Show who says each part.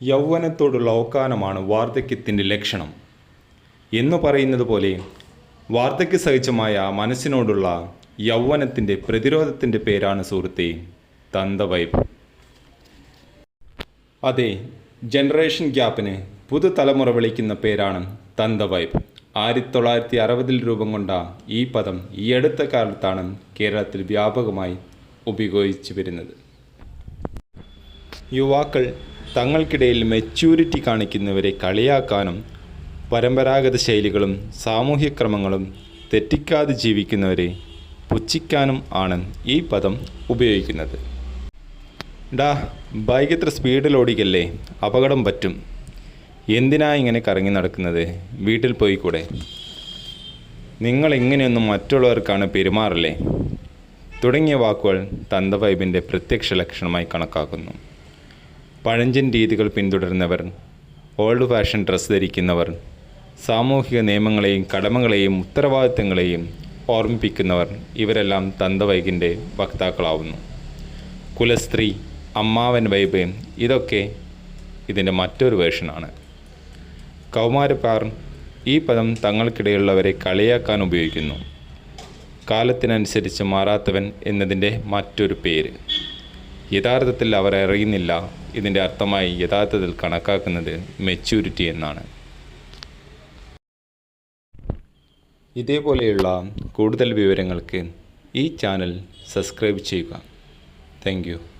Speaker 1: യൗവനത്തോടുള്ള ഓക്കാനമാണ് വാർദ്ധക്യത്തിന്റെ ലക്ഷണം. എന്ന് പറയുന്നത് പോലെ വാർദ്ധക്യ സഹിച്ചമായ മനസ്സിനോടുള്ള യൗവനത്തിന്റെ പ്രതിരോധത്തിന്റെ പേരാണ് സുഹൃത്തെ തന്തവൈബ് അതെ ജനറേഷൻ ഗ്യാപ്പിന് പുതുതലമുറ വിളിക്കുന്ന പേരാണ് തന്തവൈബ് ആയിരത്തി തൊള്ളായിരത്തി അറുപതിൽ രൂപം കൊണ്ട ഈ പദം ഈ അടുത്ത കാലത്താണ് കേരളത്തിൽ വ്യാപകമായി ഉപയോഗിച്ചു വരുന്നത്. യുവാക്കൾ തങ്ങൾക്കിടയിൽ മെച്യൂരിറ്റി കാണിക്കുന്നവരെ കളിയാക്കാനും പരമ്പരാഗത ശൈലികളും സാമൂഹ്യക്രമങ്ങളും തെറ്റിക്കാതെ ജീവിക്കുന്നവരെ പുച്ഛിക്കാനും ആണ് ഈ പദം ഉപയോഗിക്കുന്നത്. ഡാ ബൈക്ക് ഇത്ര സ്പീഡിൽ ഓടിക്കല്ലേ? അപകടം പറ്റും. എന്തിനാ ഇങ്ങനെ കറങ്ങി നടക്കുന്നത്? വീട്ടിൽ പോയിക്കൂടെ? നിങ്ങൾ ഇങ്ങനെയൊന്നും മറ്റുള്ളവർക്കാണ് പെരുമാറല്ലേ? തുടങ്ങിയ വാക്കുകൾ തന്തവൈബിന്റെ പ്രത്യക്ഷ ലക്ഷണമായി കണക്കാക്കുന്നു. പഴഞ്ചൻ രീതികൾ പിന്തുടരുന്നവർ ഓൾഡ് ഫാഷൻ ഡ്രസ്സ് ധരിക്കുന്നവർ സാമൂഹിക നിയമങ്ങളെയും കടമകളെയും ഉത്തരവാദിത്തങ്ങളെയും ഓർമ്മിപ്പിക്കുന്നവർ ഇവരെല്ലാം തന്തവൈകിന്റെ വക്താക്കളാവുന്നു. കുലസ്ത്രീ അമ്മാവൻ വൈബ് ഇതൊക്കെ ഇതിന്റെ മറ്റൊരു വേർഷനാണ് കൗമാരപ്പാർ ഈ പദം തങ്ങൾക്കിടയിലുള്ളവരെ കളിയാക്കാൻ ഉപയോഗിക്കുന്നു. കാലത്തിനനുസരിച്ച് മാറാത്തവൻ എന്നതിന്റെ മറ്റൊരു പേര്. യഥാർത്ഥത്തിൽ അവർ അറിയുന്നില്ല ഇതിന്റെ അർത്ഥമായി യഥാർത്ഥത്തിൽ കണക്കാക്കുന്നത് മെച്യൂരിറ്റി എന്നാണ്. ഇതേപോലെയുള്ള കൂടുതൽ വിവരങ്ങൾക്ക് ഈ ചാനൽ സബ്സ്ക്രൈബ് ചെയ്യുക. താങ്ക്